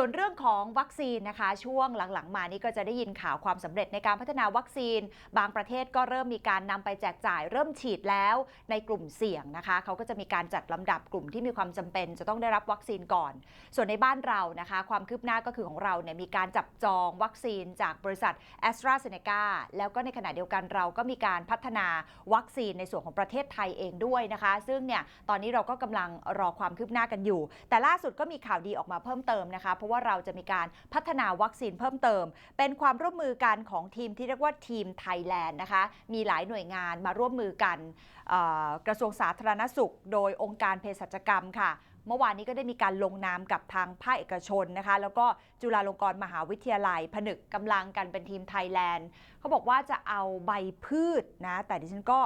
ส่วนเรื่องของวัคซีนนะคะ ช่วงหลังๆ มานี่ก็จะได้ยินข่าวความสำเร็จในการพัฒนาวัคซีน บางประเทศก็เริ่มมีการนำไปแจกจ่าย เริ่มฉีดแล้วในกลุ่มเสี่ยงนะคะ เขาก็จะมีการจัดลำดับกลุ่มที่มีความจำเป็น จะต้องได้รับวัคซีนก่อน ส่วนในบ้านเรานะคะ ความคืบหน้าก็คือของเราเนี่ยมีการจับจองวัคซีนจากบริษัท a s t r a z เซ e c a แล้วก็ในขณะเดียวกันเราก็มีการพัฒนาวัคซีนในส่วนของประเทศไทยเองด้วยนะคะ ซึ่งเนี่ยตอนนี้เราก็กำลังรอความคืบหน้ากันอยู่ แต่ล่าสุดก็มีข่าวดีออกมาเพิ่มเติมนะคะเพราะว่าเราจะมีการพัฒนาวัคซีนเพิ่มเติม เป็นความร่วมมือกันของทีมที่เรียกว่าทีมไทยแลนด์นะคะ มีหลายหน่วยงานมาร่วมมือกันกระทรวงสาธารณสุข โดยองค์การเภสัชกรรมค่ะ เมื่อวานนี้ก็ได้มีการลงนามกับทางภาคเอกชนนะคะ แล้วก็จุฬาลงกรณ์มหาวิทยาลัย ผนึกกำลังกันเป็นทีมไทยแลนด์เขาบอกว่าจะเอาใบพืชนะ แต่ดิฉันก็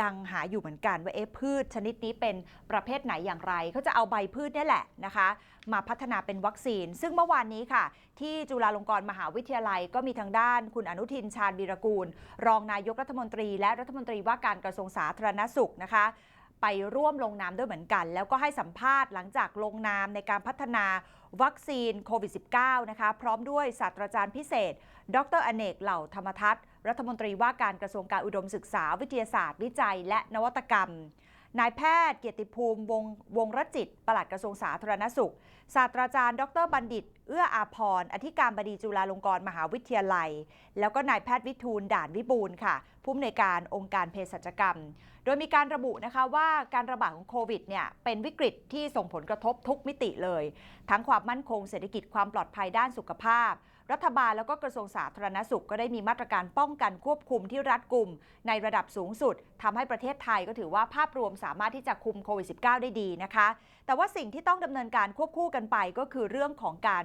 ยังหาอยู่เหมือนกันว่าเอ๊ะพืชชนิดนี้เป็นประเภทไหนอย่างไรเขาจะเอาใบพืชนี่แหละนะคะ มาพัฒนาเป็นวัคซีน ซึ่งเมื่อวานนี้ค่ะ ที่จุฬาลงกรณ์มหาวิทยาลัยก็มีทางด้านคุณอนุทินชาญวีรกูล รองนายกรัฐมนตรี และรัฐมนตรีว่าการกระทรวงสาธารณสุขนะคะ ไปร่วมลงนามด้วยเหมือนกัน แล้วก็ให้สัมภาษณ์หลังจากลงนามในการพัฒนาวัคซีนโควิด -19 นะคะ พร้อมด้วยศาสตราจารย์พิเศษ ดรอเนกเหล่าธรรมทัศน์ รัฐมนตรีว่าการกระทรวงการอุดมศึกษา วิทยาศาสตร์ วิจัย และนวัตกรรม นายแพทย์เกียรติภูมิวงวงรจิต ปลัดกระทรวงสาธารณสุข ศาสตราจารย์ ดรบัณฑิต เอื้ออาพรอธิการบดีจุฬาลงกรณ์มหาวิทยาลัย แล้วก็นายแพทย์วิทูลด่านวิบูลค่ะ ผู้อำนวยการองค์การเภสัชกรรม โดยมีการระบุนะคะว่าการระบาดของโควิดเนี่ยเป็นวิกฤตที่ส่งผลกระทบทุกมิติเลย ทั้งความมั่นคงเศรษฐกิจความปลอดภัยด้านสุขภาพ รัฐบาลแล้วก็กระทรวงสาธารณสุขก็ได้มีมาตรการป้องกันควบคุมที่รัดกุม ในระดับสูงสุดทำให้ประเทศไทยก็ถือว่าภาพรวมสามารถที่จะคุมโควิด -19 ได้ดีนะคะ แต่ว่าสิ่งที่ต้องดำเนินการควบคู่กันไปก็คือเรื่องของการ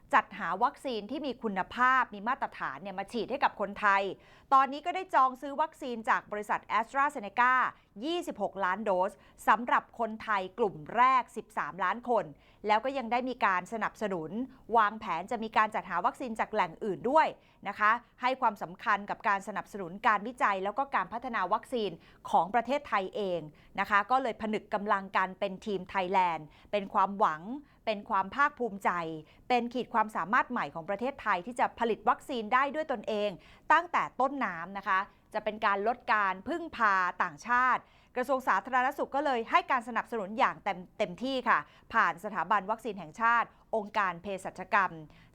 จัดหาวัคซีนที่มีคุณภาพมีมาตรฐานเนี่ยมาฉีดให้กับคนไทย ตอนนี้ก็ได้จองซื้อวัคซีนจากบริษัท a s t r a z เซ e c a 26 ล้านโดสสำหรับคนไทยกลุ่มแรก 13 ล้านคน แล้วก็ยังได้มีการสนับสนุน วางแผนจะมีการจัดหาวัคซีนจากแหล่งอื่นด้วยนะคะ ให้ความสำคัญกับการสนับสนุนการวิจัย แล้วก็การพัฒนาวัคซีนของประเทศไทยเองนะคะ ก็เลยผนึกกำลังกันเป็นทีมไทยแลนด์ เป็นความหวัง เป็นความภาคภูมิใจ เป็นขีดความความสามารถใหม่ของประเทศไทยที่จะผลิตวัคซีนได้ด้วยตนเอง ตั้งแต่ต้นน้ำนะคะ จะเป็นการลดการพึ่งพาต่างชาติ กระทรวงสาธารณสุขก็เลยให้การสนับสนุนอย่างเต็มเต็มที่ค่ะ ผ่านสถาบันวัคซีนแห่งชาติ องค์การเภสัชกรรม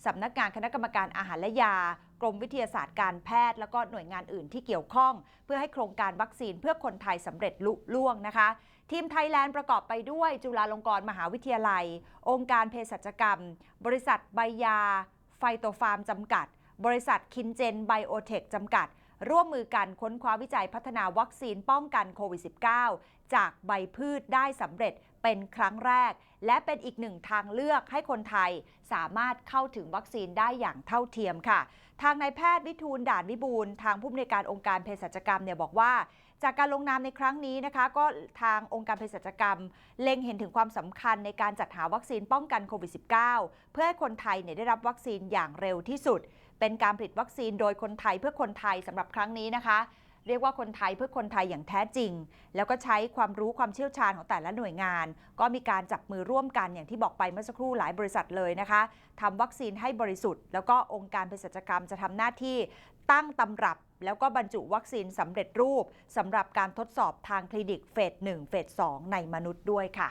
สำนักงานคณะกรรมการอาหารและยา กรมวิทยาศาสตร์การแพทย์ แล้วก็หน่วยงานอื่นที่เกี่ยวข้อง เพื่อให้โครงการวัคซีนเพื่อคนไทยสำเร็จลุล่วงนะคะทีมไทยแลนด์ประกอบไปด้วยจุฬาลงกรณ์มหาวิทยาลัย องค์การเภสัชกรรม บริษัทใบยา ไฟโตฟาร์มจำกัด บริษัทคินเจนไบโอเทคจำกัด ร่วมมือกันค้นคว้าวิจัยพัฒนาวัคซีนป้องกันโควิด -19 จากใบพืชได้สำเร็จเป็นครั้งแรก และเป็นอีกหนึ่งทางเลือกให้คนไทยสามารถเข้าถึงวัคซีนได้อย่างเท่าเทียมค่ะ ทางนายแพทย์วิทูลด่านวิบูลทางผู้อำนวยการองค์การเภสัชกรรมเนี่ยบอกว่า จากการลงนามในครั้งนี้นะคะ ก็ทางองค์การเภสัชกรรม เล็งเห็นถึงความสำคัญในการจัดหาวัคซีนป้องกันโควิด -19 เพื่อให้คนไทยเนี่ยได้รับวัคซีนอย่างเร็วที่สุด เป็นการผลิตวัคซีนโดยคนไทยเพื่อคนไทยสำหรับครั้งนี้นะคะเรียกว่าคนไทยเพื่อคนไทยอย่างแท้จริง แล้วก็ใช้ความรู้ความเชี่ยวชาญของแต่ละหน่วยงาน ก็มีการจับมือร่วมกันอย่างที่บอกไปเมื่อสักครู่หลายบริษัทเลยนะคะทำวัคซีนให้บริสุทธิ์ แล้วก็องค์การเภสัชกรรมจะทำหน้าที่ตั้งตำรับ แล้วก็บรรจุวัคซีนสำเร็จรูปสำหรับการทดสอบทางคลินิกเฟส1เฟส2ในมนุษย์ด้วยค่ะ